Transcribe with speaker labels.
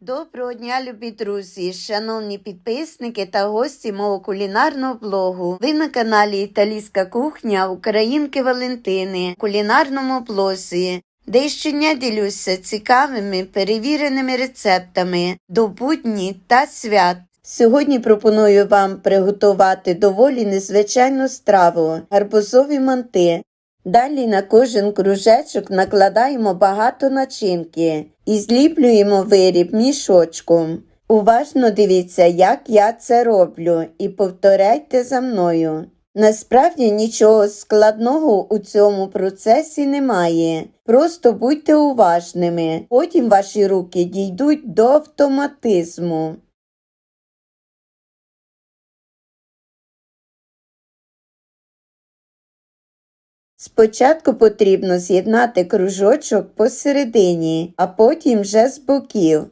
Speaker 1: Доброго дня, любі друзі, шановні підписники та гості мого кулінарного блогу. Ви на каналі Італійська кухня Українки Валентини, кулінарному блозі, де щодня ділюся цікавими перевіреними рецептами до будні та свят. Сьогодні пропоную вам приготувати доволі незвичайну страву гарбузові манти. Далі на кожен кружечок накладаємо багато начинки і зліплюємо виріб мішочком. Уважно дивіться, як я це роблю, і повторяйте за мною. Насправді нічого складного у цьому процесі немає. Просто будьте уважними, потім ваші руки дійдуть до автоматизму. Спочатку потрібно з'єднати кружочок посередині, а потім вже з боків.